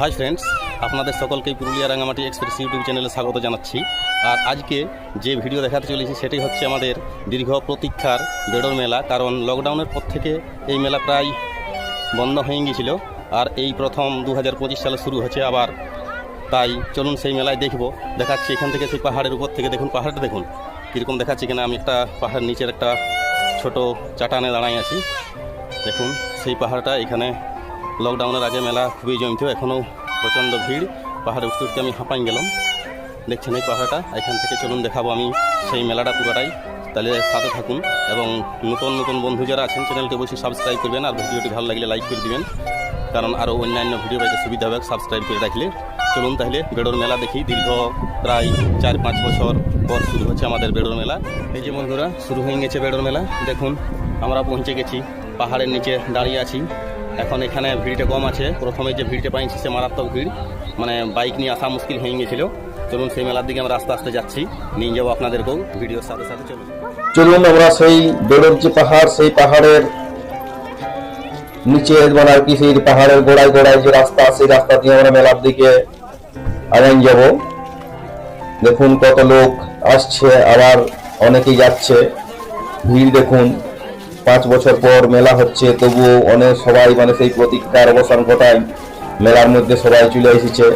Hi friends আপনাদের সকলকেই Purulia Rangamati express YouTube চ্যানেলে স্বাগত জানাচ্ছি। আর আজকে যে ভিডিও দেখাতে চলেছি সেটাই হচ্ছে আমাদের দীর্ঘ প্রতীক্ষার বেড়োর মেলা, কারণ লকডাউনের পর থেকে এই মেলা প্রায় বন্ধ হয়ে গিয়েছিল। আর এই প্রথম দু হাজার পঁচিশ সালে শুরু হচ্ছে আবার তাই চলুন সেই মেলায় দেখব। দেখাচ্ছি এখান থেকে সেই পাহাড়ের উপর থেকে। দেখুন, পাহাড়টা দেখুন, কীরকম দেখাচ্ছি কিনা। আমি একটা পাহাড় নিচের একটা ছোট চাটানে দাঁড়াই আছি। দেখুন, সেই পাহাড়টা এখানে লকডাউনের আগে মেলা খুবই জমিত এখনও প্রচণ্ড ভিড়। পাহাড়ে উঠতে উঠতে আমি হাঁপাই গেলাম। দেখছেন এই পাহাড়টা? এখান থেকে চলুন, দেখাবো আমি সেই মেলাটা পুরোটাই। তাহলে সাথে থাকুন এবং নতুন নতুন বন্ধু যারা আছেন চ্যানেলকে বলছি সাবস্ক্রাইব করবেন আর ভিডিওটি ভালো লাগলে লাইক করে দিবেন। কারণ আরও অন্যান্য ভিডিও পাইতে সুবিধা হবে সাবস্ক্রাইব করে রাখলে। চলুন তাহলে বেড়োর মেলা দেখি। দীর্ঘ প্রায় চার পাঁচ বছর পর শুরু হচ্ছে আমাদের বেড়োর মেলা। এই যে বন্ধুরা, শুরু হয়ে গেছে বেড়োর মেলা। দেখুন, আমরা পৌঁছে গেছি। পাহাড়ের নিচে দাঁড়িয়ে আছি। এখন এখানে ভিড়টা কম আছে। প্রথমে যে ভিড়টা পাইছি সে মারাত্মক ভিড়। মানে বাইক নিয়ে আসা মুশকিল হয়ে গেছিল চলুন সেই মেলার দিকে আমরা আস্তে আস্তে যাচ্ছি। নিয়ে যাব আপনাদেরকেও ভিডিওর সাথে সাথে চলুন। চলুন আমরা সেই বেড়োর যে পাহাড়, সেই পাহাড়ের নিচে মানে আর কি সেই পাহাড়ের গোড়ায় গোড়ায় যে রাস্তা, সেই রাস্তা দিয়ে আমরা মেলার দিকে আগান যাব। দেখুন কত লোক আসছে, আবার অনেকেই যাচ্ছে। ভিড় দেখুন। পাঁচ বছর পর মেলা হচ্ছে, তবুও অনেক সবাই মানে সেই প্রতীক্ষার অবসান ঘটায়। মেলার মধ্যে সবাই চলে এসেছে।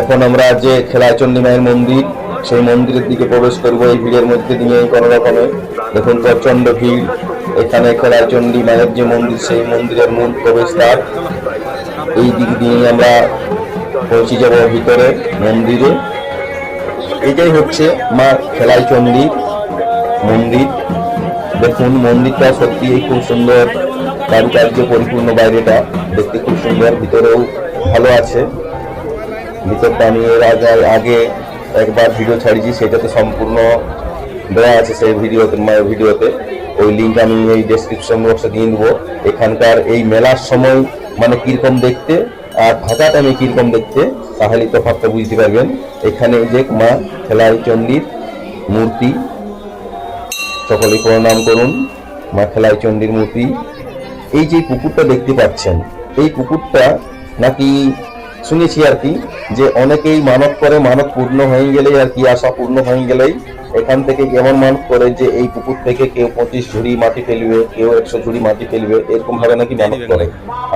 এখন আমরা যে খেলাচন্ডী মায়ের মন্দির, সেই মন্দিরের দিকে প্রবেশ করব এই ভিড়ের মধ্যে দিয়ে কোনো রকমে। দেখুন প্রচণ্ড ভিড়। এখানে খেলাচন্ডী মায়ের যে মন্দির, সেই মন্দিরের মূল প্রবেশদ্বার। এই দিক দিয়ে আমরা পৌঁছে যাব ভিতরে, মন্দিরে। এটাই হচ্ছে মা খেলাইচন্ডীর মন্দির। দেখুন, মন্দিরটা সত্যি খুব সুন্দর, কারুকার্য পরিপূর্ণ বাইরেটা, দেখতে খুব সুন্দর, ভিতরেও ভালো আছে। ভিতরটা আমি এর আগে আগে একবার ভিডিও ছাড়িয়েছি সেটাতে সম্পূর্ণ দেওয়া আছে সেই ভিডিওতে মায়ের ভিডিওতে। ওই লিঙ্ক আমি এই ডেসক্রিপশন বক্সে দিয়ে দেবো। এখানকার এই মেলার সময় মানে কীরকম দেখতে, আর ফাঁকা টাইমে কীরকম দেখতে তাহলে তো ভাবতে বুঝতে পারবেন। এখানে যে মা খেলাই চণ্ডীর মূর্তি সকলেই প্রণাম করুন মা খেলাই চণ্ডীর মূর্তি। এই যে পুকুরটা দেখতে পাচ্ছেন এই পুকুরটা নাকি শুনেছি আর কি যে অনেকেই মানব করে মানব পূর্ণ হয়ে গেলেই আর কি আশা পূর্ণ হয়ে গেলেই এখান থেকে কেমন মানব করে যে এই পুকুর থেকে কেউ পঁচিশ ঝুড়ি মাটি ফেলবে কেউ একশো ঝুড়ি মাটি ফেলবে এরকম ভাবে নাকি মানব করে।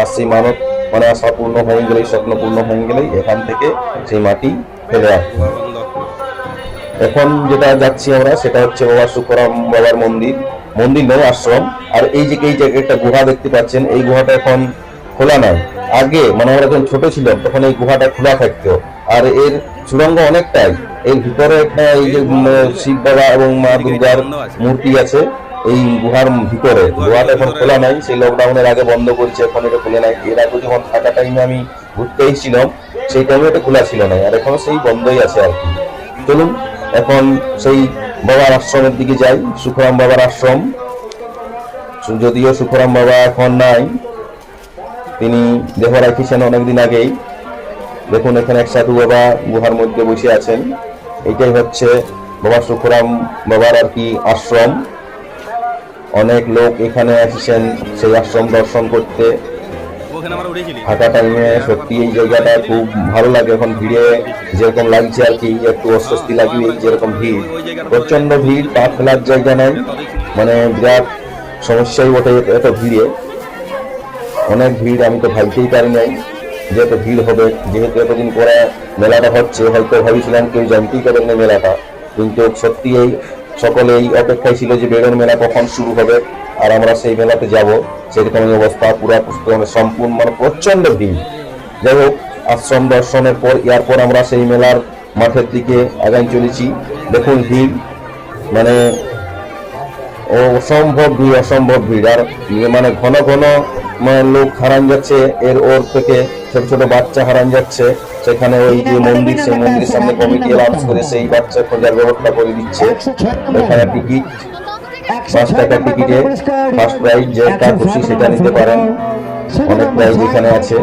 আর সেই মানব মানে আশা পূর্ণ হয়ে গেলেই স্বপ্ন পূর্ণ হয়ে গেলেই এখান থেকে সেই মাটি ফেলে রাখে। এখন যেটা যাচ্ছি আমরা, সেটা হচ্ছে বাবা সুখরাম বাবার মন্দির মন্দির নয়, আশ্রম। আর এই যে এই জায়গায় একটা গুহা দেখতে পাচ্ছেন, এই গুহাটা এখন খোলা নাই। আগে মানে আমরা যখন ছোট ছিলাম, তখন এই গুহাটা খোলা থাকতো। আর এর সুরঙ্গ অনেকটাই। এর ভিতরে একটা এই যে শিব বাবা এবং মা দুর্গার মূর্তি আছে, এই গুহার ভিতরে। গুহাটা এখন খোলা নাই, সেই লকডাউনের আগে বন্ধ করেছে, এখন এটা খুলে নাই। এর আগে যখন ফাঁকা টাইমে আমি ঘুরতে এসেছিলাম, সেই টাইমে এটা খোলা ছিল না আর এখন সেই বন্ধই আছে আর কি। চলুন। এখন সেই বাবার আশ্রমের দিকে যাই, সুখরাম বাবার আশ্রম। যদিও সুখরাম বাবা এখন নাই, তিনি দেহ রাখিছেন অনেকদিন আগেই। দেখুন, এখানে এক সাধু বাবা গুহার মধ্যে বসে আছেন। এটাই হচ্ছে বাবা সুখরাম বাবার আর কি আশ্রম। অনেক লোক এখানে এসেছেন সেই আশ্রম দর্শন করতে। ফাঁকা টাইমে সত্যি এই জায়গাটা খুব ভালো লাগে। এখন ভিড়ে যেরকম লাগছে আর কি, একটু অস্বস্তি লাগবে যেরকম ভিড়। প্রচণ্ড ভিড়, পা ফেলার জায়গা নাই। মানে বিরাট সমস্যাই বটে এত ভিড়ে। অনেক ভিড়, আমি তো ভাবতেই পারি নাই যে এত ভিড় হবে। যেহেতু এতদিন পরে মেলাটা হচ্ছে, হয়তো ভাবিছিলাম কেউ জানতেই পারেন না মেলাটা। কিন্তু সত্যি এই সকলেই অপেক্ষায় ছিল যে বেগুন মেলা কখন শুরু হবে। আর আমরা সেই মেলাতে যাব সেরকম অবস্থা পুরা মানে সম্পূর্ণ মানে প্রচণ্ড ভিড়। যাই হোক আশ্রম দর্শনের পর এরপর আমরা সেই মেলার মাঠের দিকে আগাই চলেছি। দেখুন ভিড় মানে ও অসম্ভব ভিড় অসম্ভব ভিড়। আর মানে ঘন ঘন মানে লোক হারান যাচ্ছে এর ওর থেকে ছোট ছোট বাচ্চা হারান যাচ্ছে। সেখানে ওই যে মন্দির সেই মন্দিরের সামনে কমিটি অ্যালাউন্স করে সেই বাচ্চা খোঁজার ব্যবস্থা করে দিচ্ছে। এখানে টিকিট পাঁচ টাকা টিকিটে ফার্স্ট প্রাইজ যেটা খুশি সেটা নিতে পারেন। অনেক প্রাইজ এখানে আছে।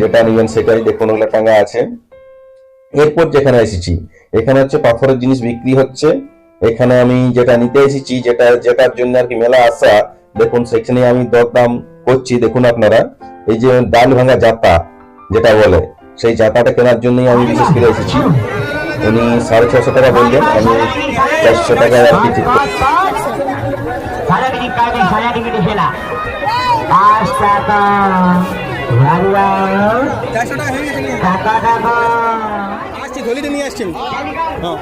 যেটা নেবেন সেটাই দেখুন টাঙ্গা আছে। এরপর যেখানে এসেছি, এখানে হচ্ছে পাথরের জিনিস বিক্রি হচ্ছে। এখানে আমি যেটা নিতে এসেছি, যেটা, যেটার জন্য আর কি মেলা আসা দেখুন সেখানে আমি দরদাম করছি, দেখুন আপনারা। এই যে ডাল ভাঙা জাতা, যেটা বলে, সেই জাতাটা কেনার জন্যই আমি বিশেষ করে এসেছি। উনি সাড়ে ছশো টাকা বললেন, আমি চারশো টাকায় আর কি ঠিক কাটে সারা টিকিট এসেলা পাঁচ টাকা চারশো টাকা হয়ে গেছে। টাকা টাকা আসছি থলিতে নিয়ে আসছেন হ্যাঁ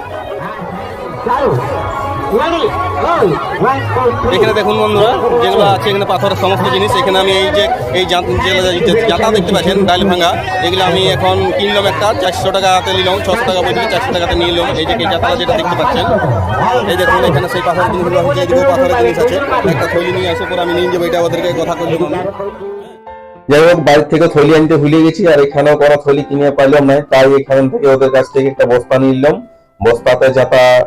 এখানে দেখুন বন্ধুরা, যেগুলো আছে এখানে পাথরের সমস্ত জিনিস। এখানে আমি এই যে, এই জাত- দেখতে পাচ্ছেন ডাইল ভাঙা, এগুলো আমি এখন কিনলাম একটা, চারশো টাকাতে নিলাম, ছশো টাকা বলছি চারশো টাকাতে নিলাম। এই যে এই যেটা দেখতে পাচ্ছেন, এই দেখুন, এখানে সেই পাথরের জিনিসগুলো আছে পাথরের জিনিস আছে, একটা থলি নিয়ে আসে পরে আমি নিয়ে যাব, এটা ওদেরকে কথা করলাম যাই হোক বাড়ির থেকে থলি আনতে ভুলে গেছি, আর এখানেও কোনো থলি কিনে পাইলাম না, তাই এখান থেকে ওদের কাছ থেকে একটা বস্তা নিলাম। বস্তাতে যাতা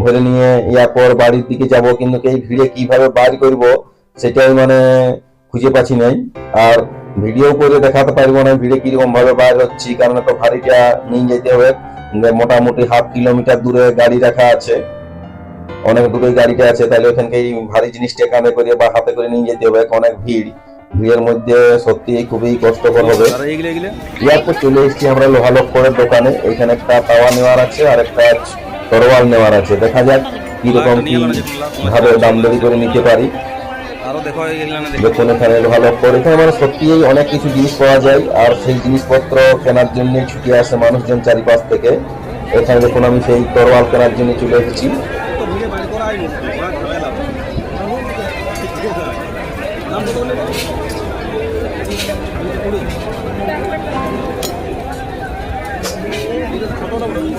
ভরে নিয়ে এরপর বাড়ির দিকে যাব কিন্তু এই ভিড়ে কীভাবে বার করব সেটাই মানে খুঁজে পাচ্ছি নাই। আর ভিডিও করে দেখাতে পারব না ভিড়ে কীরকম ভাবে বার হচ্ছি কারণ তো ভারীটা নিয়ে যেতে হবে। মোটামুটি হাফ কিলোমিটার দূরে গাড়ি রাখা আছে। অনেক দূরে গাড়িটা আছে তাহলে ওখানকে এই ভারী জিনিসটা কাঁধে করে বা হাতে করে নিয়ে যেতে হবে অনেক ভিড়। ভিড়ের মধ্যে সত্যি খুবই কষ্টকর হবে। এরপর চলে এসেছি আমরা লোহা লক্করের দোকানে। এখানে একটা তাওয়া নেওয়ার আছে আর একটা তরোয়াল নেওয়ার আছে। দেখা যাক কীরকম কি ভাবে দাম দরি করে নিতে পারি। আরও দেখো এগুলো না দেখো দেখুন এখানে লোহা লক্কর এখানে মানে সত্যি অনেক কিছু জিনিস পাওয়া যায় আর সেই জিনিসপত্র কেনার জন্য ছুটে আসে মানুষজন চারিপাশ থেকে। এখানে দেখুন আমি সেই তরোয়াল কেনার জন্য চলে এসেছি। তো ভিড়ে বাড়ি করা হয়নি ওরা ঢোকালাম। দাম কত বললে?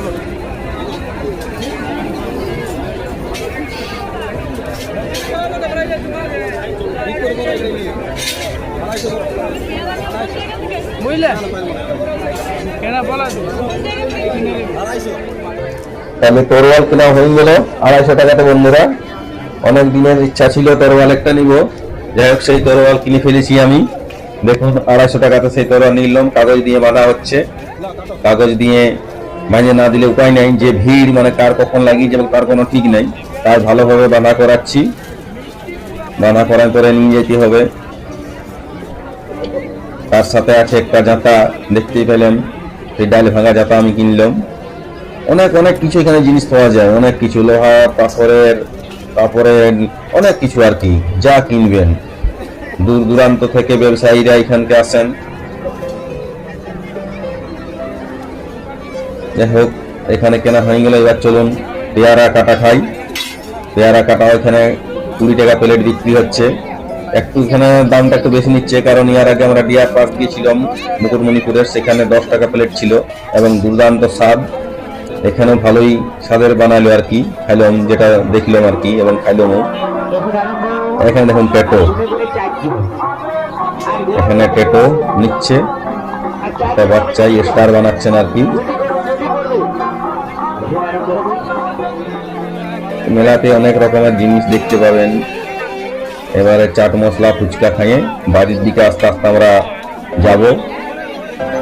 বুঝলে কেনা বলা আড়াইশো তাহলে তরোয়াল কেনা হয়ে গেল। আড়াইশো টাকাতে বন্ধুরা। অনেক দিনের ইচ্ছা ছিল তরোয়াল একটা নিব। যাই হোক, সেই তরোয়াল কিনে ফেলেছি আমি। দেখুন, আড়াইশো টাকাতে সেই তরোয়াল নিলাম। কাগজ দিয়ে বাঁধা হচ্ছে। কাগজ দিয়ে মাঝে না দিলে উপায় নাই। যে ভিড় মানে কার কখন লাগিয়ে যাবে, তার কোনো ঠিক নাই। তাই ভালোভাবে বাঁধা করাচ্ছি। বাঁধা করার পরে নিয়ে যেতে হবে। তার সাথে আছে একটা জাতা, দেখতেই পেলেন। সেই ডাল ভাঙা জাতা আমি কিনলাম। অনেক অনেক কিছু এখানে জিনিস পাওয়া যায়। অনেক কিছু লোহা, পাথরের, তারপরে অনেক কিছু আর কি, যা কিনবেন। দূর দূরান্ত থেকে ব্যবসায়ীরা এখানকে আসেন। যাই হোক, এখানে কেনা হয়ে গেল। এবার চলুন, পেয়ারা কাটা খাই। পেয়ারা কাটা এখানে কুড়ি টাকা প্লেট বিক্রি হচ্ছে। একটু এখানে দামটা একটু বেশি নিচ্ছে, কারণ ইয়ার আগে আমরা ডিয়ার পার্ক গিয়েছিলাম মুকুটমণিপুরের সেখানে দশ টাকা প্লেট ছিল এবং দুর্দান্ত স্বাদ। এখানে ভালোই স্বাদের বানালো আর কি, খাইলাম যেটা দেখলাম আর কি, এবং খাইলামও এখানে দেখুন পেটো। এখানে পেটো নিচ্ছে। একটা বাচ্চাই স্টার বানাচ্ছেন আর কি। মেলাতে অনেক রকমের জিনিস দেখতে পাবেন। এবারে চাট মশলা, ফুচকা খাইয়ে বাড়ির দিকে আস্তে আস্তে আমরা যাব।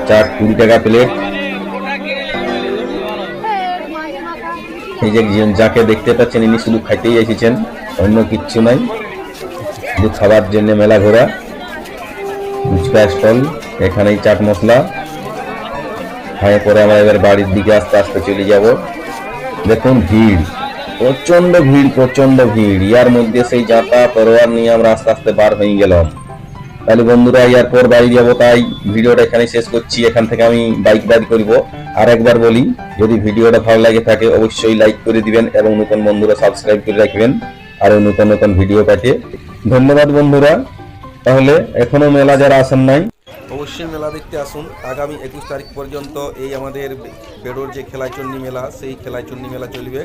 চাট কুড়ি টাকা প্লেট এই যে যাকে দেখতে পাচ্ছেন, ইনি শুধু খাইতেই এসেছেন, অন্য কিচ্ছু নাই। শুধু খাবার জন্য মেলা ঘোরা। ফুচকা স্টল, এখানেই চাট মশলা। খাইয়ে পরে আমরা এবার বাড়ির দিকে আস্তে আস্তে চলে যাব। দেখুন ভিড়। প্রচণ্ড ভিড় প্রচণ্ড ভিড়। ইয়ার মধ্যে সেই জাতা তরোয়ার নিয়ে আমরা আস্তে আস্তে বার হয়ে গেলাম। তাহলে বন্ধুরা, ইয়ার পর বাড়ি যাব, তাই ভিডিওটা এখানে শেষ করছি। এখান থেকে আমি বাইক রাইড করব। আর একবার বলি, যদি ভিডিওটা ভালো লাগে থাকে, অবশ্যই লাইক করে দিবেন এবং নতুন বন্ধুরা সাবস্ক্রাইব করে রাখবেন। আরও নতুন নতুন ভিডিও পাঠিয়ে ধন্যবাদ বন্ধুরা। তাহলে এখনও মেলা যারা আসেন নাই, অবশ্যই মেলা দেখতে আসুন। আগামী একুশ তারিখ পর্যন্ত এই আমাদের বেড়োর যে খেলাচন্ডী মেলা, সেই খেলাচন্ডী মেলা চলবে।